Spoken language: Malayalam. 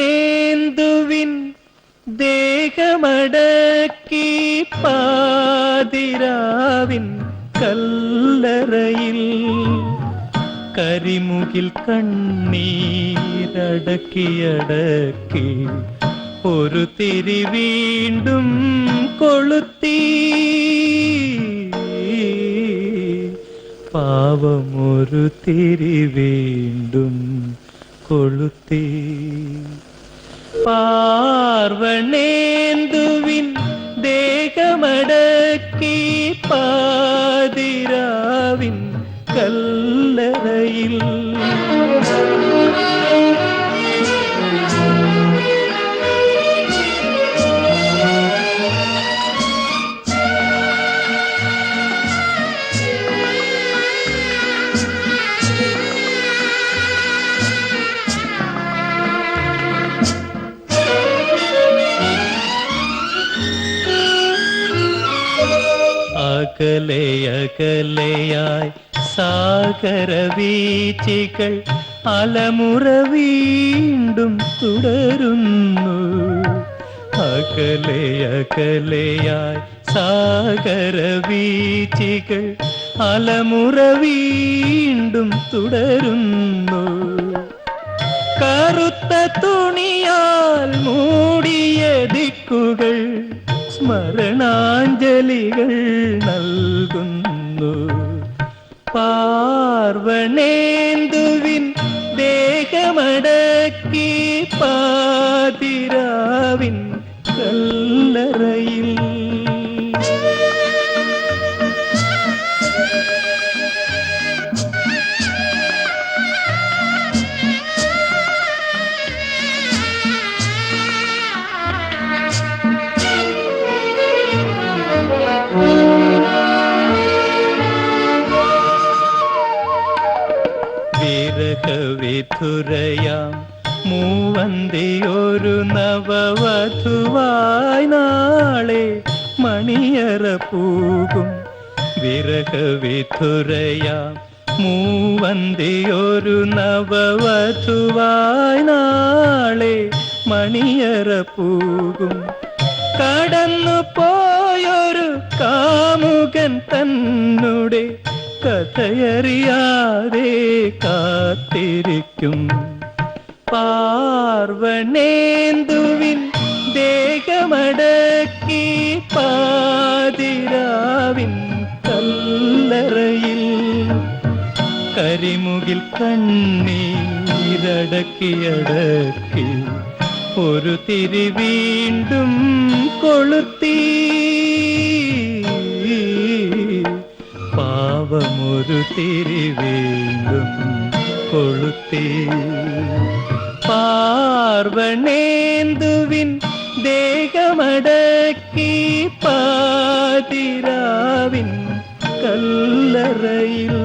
പാർവണേന്ദുവിൻ ദേഹമടക്കി പാതിരാവിൻ കല്ലറയിൽ കരിമുകിൽ കണ്ണീരടക്കിയടക്കി ഒരു തിരി വീണ്ടും കൊളുത്തി. പാവമൊരു തിരി വീണ്ടും കൊളുത്തി പാർവണേന്ദുവിൻ ദേഹമടക്കി പാതിരാവിൻ കല്ലറയിൽ അകലെ അകലെയായി സാഗര വീച്ചികൾ അലമുറ വീണ്ടും തുടരുന്നു. അകലെ അകലെയായി സാഗര വീച്ചികൾ അലമുറ വീണ്ടും തുടരുന്നു. കറുത്ത തുണിയാൽ മൂടിയ ദിക്കുകൾ സ്മരണാഞ്ജലികൾ നൽകുന്നു. പാർവണേന്ദുവിൻ ദേഹമടക്കി പാതിരാവിൻ വിരഹവിധുരയാം മൂവന്തിയൊരു നവവധുവായി നാളെ മണിയറ പൂകും. വിരഹവിധുരയാം. മൂവന്തിയൊരു നവവധുവായി നാളെ മണിയറ പൂകും. കടന്നു പോയൊരു കാമുകൻ തന്നുടെ കഥയറിയാതെ കാത്തിരിക്കും. പാർവണേന്ദുവിൻ ദേഹമടക്കി പാതിരാവിൻ കല്ലറയിൽ കരിമുകിൽ കണ്ണീരടക്കിയടക്കി ഒരു തിരി വീണ്ടും കൊളുത്തി திருவேங்கும் கொளுத்தே பார்வனேந்துவின் தேகமடக்கி பாதிராவின் கல்லறையில்